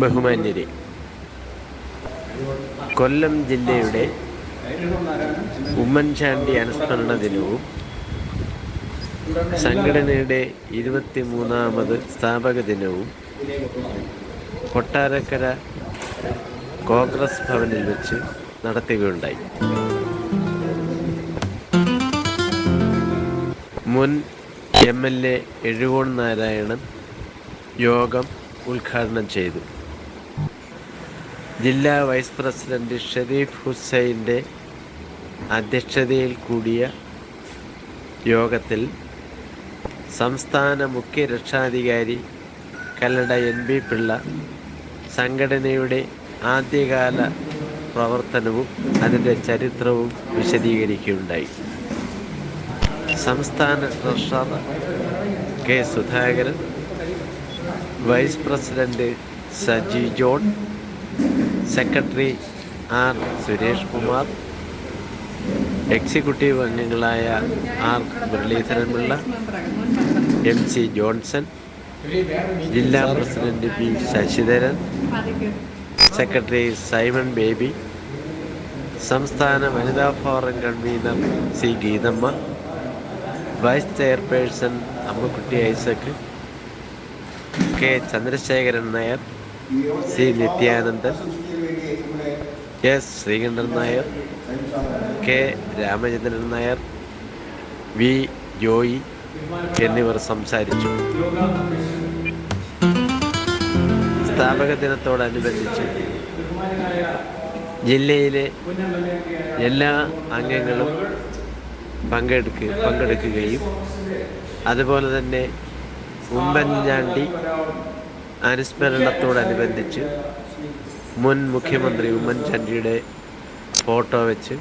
ബഹുമാന്യരെ കൊല്ലം ജില്ലയുടെ ഉമ്മൻചാണ്ടി അനുസ്മരണ ദിനവും സംഘടനയുടെ ഇരുപത്തി മൂന്നാമത് സ്ഥാപക ദിനവും കൊട്ടാരക്കര കോൺഗ്രസ് ഭവനിൽ വെച്ച് നടത്തുകയുണ്ടായി. മുൻ M L A Ezhukone Narayanan യോഗം ഉദ്ഘാടനം ചെയ്തു. ജില്ലാ വൈസ് പ്രസിഡന്റ് ഷെരീഫ് ഹുസൈന്റെ അധ്യക്ഷതയിൽ കൂടിയ യോഗത്തിൽ സംസ്ഥാന മുഖ്യ രക്ഷാധികാരി കല്ലട എൻ ബി പിള്ള സംഘടനയുടെ ആദ്യകാല പ്രവർത്തനവും അതിന്റെ ചരിത്രവും വിശദീകരിക്കുകയുണ്ടായി. സംസ്ഥാന treasurer K Sudhakaran vice president Saji John secretary R Suresh Kumar executive അംഗങ്ങളായ R Muraleedharanpillai M C Johnson ജില്ലാ president P Sasidharan secretary Simon Baby സംസ്ഥാന വനിതാ forum convener C Geethamma vice chairperson Ammakutty Isaac K Chandrasekharan Nair C Nithyanandan S Sreekantan Nair K Ramachandran Nair V Joy എന്നിവർ സംസാരിച്ചു. സ്ഥാപക ദിനത്തോടനുബന്ധിച്ച് ജില്ലയിലെ എല്ലാ അംഗങ്ങളും പങ്കെടുക്കുക പങ്കെടുക്കുകയും അതുപോലെ തന്നെ ഉമ്മൻചാണ്ടി അനുസ്മരണത്തോടനുബന്ധിച്ച് മുൻ മുഖ്യമന്ത്രി ഉമ്മൻചാണ്ടിയുടെ ഫോട്ടോ വെച്ച്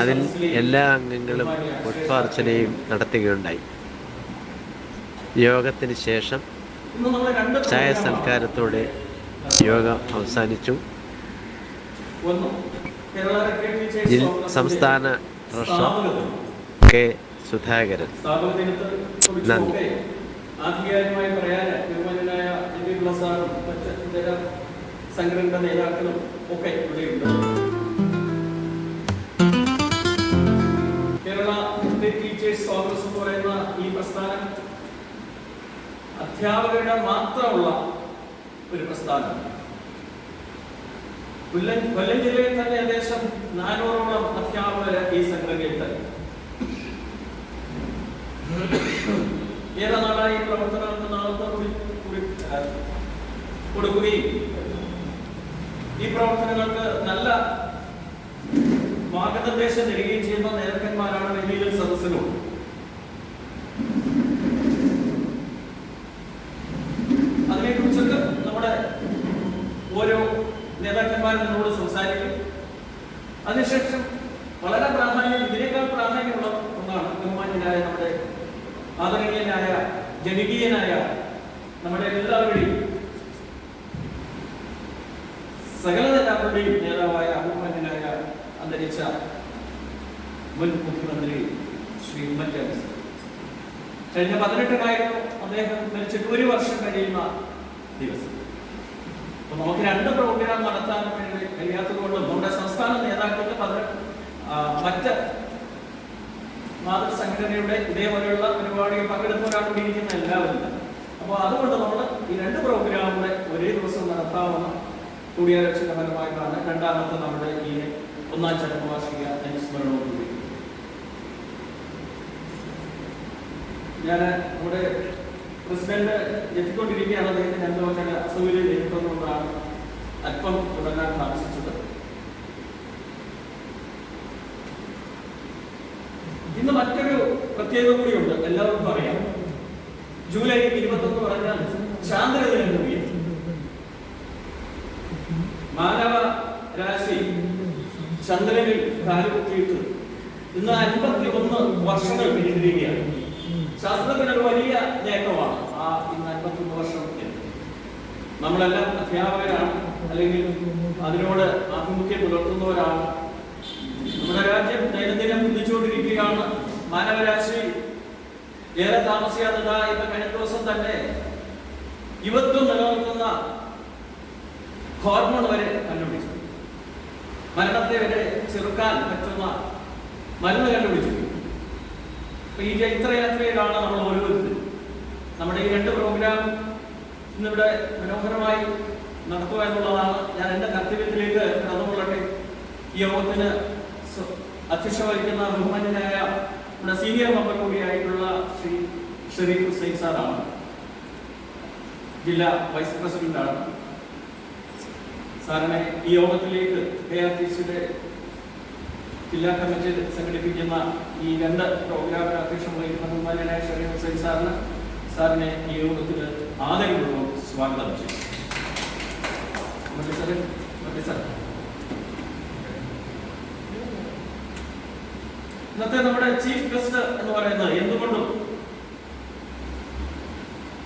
അതിൽ എല്ലാ അംഗങ്ങളും പുഷ്പാർച്ചനയും നടത്തുകയുണ്ടായി. യോഗത്തിന് ശേഷം ചായ സൽക്കാരത്തോടെ യോഗം അവസാനിച്ചു. സംസ്ഥാന ട്രഷറർ കെ സുധാകരൻ. നന്ദി. ആധികാരികമായി പറയാൻ പിള്ള സാറും മറ്റ് ഇതര സംഘടനയുടെ നേതാക്കളും ഒക്കെ ഇവിടെയുണ്ട് കേരള ടീച്ചേഴ്സ് കോൺഗ്രസ് എന്ന് പറയുന്ന ഈ പ്രസ്ഥാനം അധ്യാപകരുടെ മാത്രമുള്ള ഒരു പ്രസ്ഥാനം. കൊല്ലം കൊല്ലം ജില്ലയിൽ തന്നെ ഏകദേശം നാനൂറോളം അധ്യാപകര് ഈ സംഘടനയിൽ തന്നെ. ഏറെ നാളായി നടത്തുന്ന പ്രവർത്തനങ്ങൾക്ക് കൊടുക്കുകയും ഈ പ്രവർത്തനങ്ങൾക്ക് നല്ല മാർഗനിർദ്ദേശം നൽകുകയും ചെയ്യുന്ന നേതാക്കന്മാരാണ് വലിയ സദസ്സിലും. അതിനെക്കുറിച്ചൊക്കെ നമ്മുടെ ഓരോ നേതാക്കന്മാരും നമ്മളോട് സംസാരിക്കും. അതിനുശേഷം വളരെ പ്രാധാന്യം ഇതിനേക്കാൾ പ്രാധാന്യമുള്ള ഒന്നാണ് ബഹുമാന്യനായ നമ്മുടെ ആദരണീയനായ ജനകീയനായ നമ്മുടെ എല്ലാവരുടെയും സകല നേതാക്കളുടെയും നേതാവായ ബഹുമാന്യനായ അന്തരിച്ച മുൻ മുഖ്യമന്ത്രി ശ്രീ ഉമ്മൻചാണ്ടി. കഴിഞ്ഞ പതിനെട്ടിനായിരുന്നു അദ്ദേഹം മരിച്ചിട്ട് ഒരു വർഷം കഴിയുന്ന ദിവസം അപ്പൊ നമുക്ക് രണ്ട് പ്രോഗ്രാം നടത്താൻ വേണ്ടി കഴിയാത്തത് കൊണ്ടും നമ്മുടെ സംസ്ഥാന നേതാക്കൾക്ക് പതിനെട്ട് മറ്റ് മാതൃസംഘടനയുടെ ഇതേപോലെയുള്ള പരിപാടിയിൽ പങ്കെടുത്തവരാണ് കൂടി ഇരിക്കുന്ന എല്ലാവരും. അപ്പോൾ അതുകൊണ്ട് നമ്മൾ ഈ രണ്ട് പ്രോഗ്രാമുകളെ ഒരേ ദിവസം നടത്താവുന്ന കൂടിയാലോചന ഫലമായിട്ടാണ് രണ്ടാമത്തെ നമ്മുടെ ഈ ഒന്നാം ചരമവാർഷിക അനുസ്മരണവും കൂടി. ഞാൻ നമ്മുടെ പ്രസിഡന്റ് എത്തിക്കൊണ്ടിരിക്കുകയാണ്. അദ്ദേഹത്തിന് എന്തോ ചില അസൗകര്യം നേരിട്ടുകൊണ്ടാണ് അല്പം തുടങ്ങാൻ താമസിച്ചത് ഇന്ന് മറ്റൊരു പ്രത്യേകത കൂടിയുണ്ട്. എല്ലാവർക്കും അറിയാം. ജൂലൈ ഇരുപത്തൊന്ന് പറഞ്ഞാൽ ചാന്ദ്രദിനം കൂടിയാണ് മാനവ രാശി ചന്ദ്രനിൽ കാലുകുത്തിയിട്ട് ഇന്ന് അൻപത്തി ഒന്ന് വർഷങ്ങൾ പിന്നിട്ടിരിക്കുകയാണ്. ശാസ്ത്രത്തിന് ഒരു വലിയ നേട്ടമാണ് ആ ഇന്ന് അൻപത്തി ഒന്ന് വർഷം. നമ്മളെല്ലാം അധ്യാപകരാണ് അല്ലെങ്കിൽ അതിനോട് ആഭിമുഖ്യം പുലർത്തുന്നവരാണ്. നമ്മുടെ രാജ്യം ദൈനംദിനം ചിന്തിച്ചുകൊണ്ടിരിക്കുകയാണ് മാനവരാശി ഏറെ താമസിയാതെ ദാ ഇപ്പൊ കഴിഞ്ഞ ദിവസം തന്നെ. യുവത്വം നിലനിർത്തുന്ന ഹോർമോൺ വരെ കണ്ടുപിടിച്ചു. മരണത്തെ വരെ ചെറുക്കാൻ പറ്റുന്ന മരുന്ന് കണ്ടുപിടിച്ചു. ഈ ചൈത്രയാത്രയിലാണ് നമ്മൾ ഓരോരുത്തരും. നമ്മുടെ ഈ രണ്ട് പ്രോഗ്രാം ഇന്നിവിടെ മനോഹരമായി നടത്തുക എന്നുള്ളതാണ് ഞാൻ എന്റെ കർത്തവ്യത്തിലേക്ക് കടന്നുകൊള്ളട്ടെ. ഈ യോഗത്തിന് അധ്യക്ഷ വഹിക്കുന്ന ബഹുമാന്യനായ നമ്മുടെ സീനിയർ മെമ്പർ കൂടിയായിട്ടുള്ള ഷെരീഫ് ഹുസൈൻ സാറാണ് ജില്ലാ വൈസ് പ്രസിഡന്റാണ്. സാറിനെ ഈ യോഗത്തിലേക്ക് കെ ആർ ടി സിയുടെ ജില്ലാ കമ്മിറ്റി സംഘടിപ്പിക്കുന്ന ഈ രണ്ട് പ്രോഗ്രാമിന് അധ്യക്ഷം വഹിക്കുന്ന ബഹുമാന്യനായ ഷെരീഫ് ഹുസൈൻ സാറിന് സാറിനെ ഈ യോഗത്തിൽ ആദരപൂർവം സ്വാഗതം ചെയ്യും. ഇന്നത്തെ നമ്മുടെ ചീഫ് ഗസ്റ്റ് എന്ന് പറയുന്നത് എന്തുകൊണ്ടും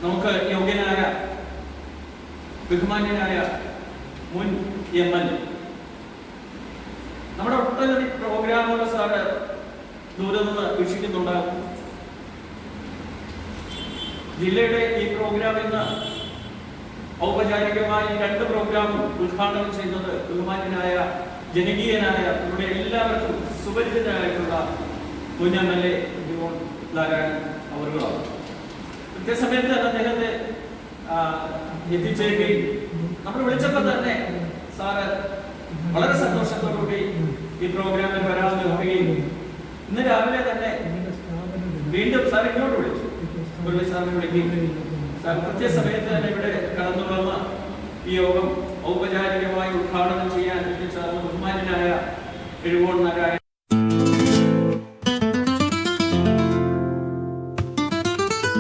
നമുക്ക് യോഗ്യനായ ബഹുമാന്യനായ മുൻ എം എൽ. നമ്മുടെ ഒട്ടനവധി പ്രോഗ്രാമുകൾ സാറ് ദൂരെ നിന്ന് വീക്ഷിക്കുന്നുണ്ടാകും ജില്ലയുടെ ഈ പ്രോഗ്രാം ഇന്ന് ഔപചാരികമായി രണ്ട് പ്രോഗ്രാമും ഉദ്ഘാടനം ചെയ്യുന്നത് ബഹുമാന്യനായ ജനകീയനായ നമ്മുടെ എല്ലാവർക്കും സുപരിചിതനായിട്ടുള്ള മുൻ എം എൽ എ നാരായണൻ അവറുകളാണ് കൃത്യസമയത്ത് തന്നെ അദ്ദേഹത്തെ എത്തിച്ചേക്കുകയും നമ്മൾ വിളിച്ചപ്പോൾ തന്നെ സാറ് വളരെ സന്തോഷത്തോടുകൂടി ഈ പ്രോഗ്രാമിൽ വരാമെന്ന് പറയുകയും ഇന്ന് രാവിലെ തന്നെ വീണ്ടും സാർ ഇങ്ങോട്ട് വിളിച്ചു. മുരളി സാറിനെ വിളിക്കുകയും സാർ കൃത്യസമയത്ത് തന്നെ ഇവിടെ കടന്നു വന്ന ഈ യോഗം ഔപചാരികമായി ഉദ്ഘാടനം ചെയ്യാൻ സാറിന് ബഹുമാനായ എഴുപോൺ നാരായണൻ